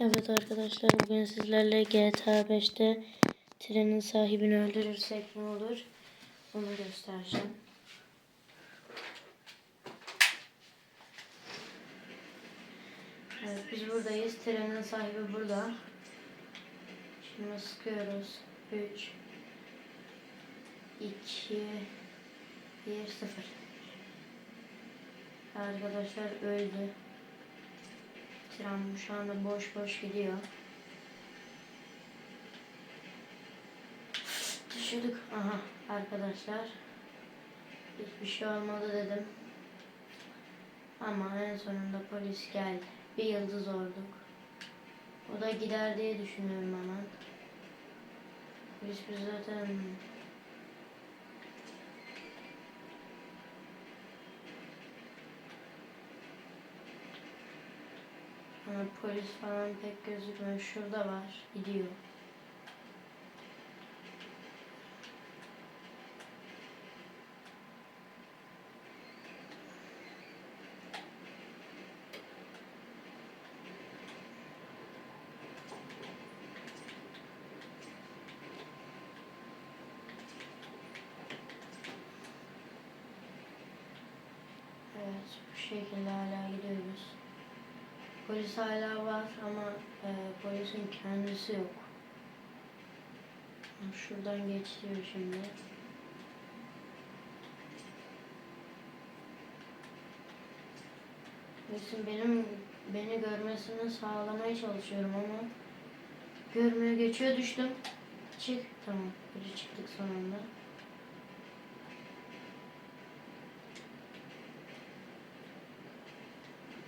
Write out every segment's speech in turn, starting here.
Evet arkadaşlar bugün sizlerle GTA 5'te trenin sahibini öldürürsek ne olur onu göstereceğim. Evet biz buradayız. Trenin sahibi burada. Şimdi sıkıyoruz. 3 2 1 0 Arkadaşlar öldü. Tren şu anda boş boş gidiyor. Düşürdük. Aha arkadaşlar. Hiçbir şey olmadı dedim. Ama en sonunda polis geldi. Bir yıldız olduk. O da gider diye düşünüyorum hemen. Polis biz zaten Ama polis falan pek gözükmüyor. Şurada var. Gidiyor. Evet, bu şekilde hala gidiyoruz. Polis hala var ama e, polisin kendisi yok. Şuradan geçiyor şimdi. Polisin benim beni görmesini sağlamaya çalışıyorum ama görmüyor geçiyor düştüm. Çık tamam biri çıktık sonunda.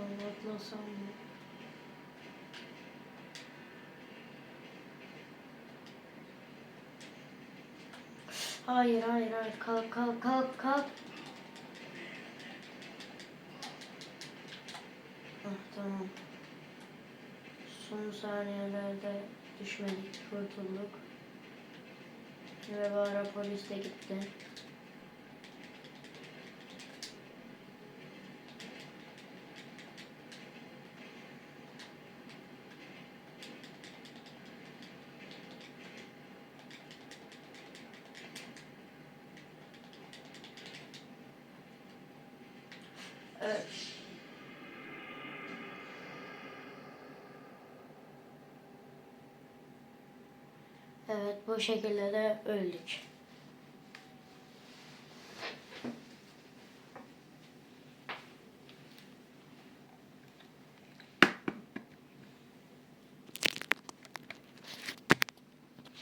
Anlatmasam mı? Hayır hayır hayır kalk kalk kalk kalk. Ah tamam. Son saniyelerde düşmedik kurtulduk. Ve bu ara polis de gitti. Evet. Bu şekilde de öldük.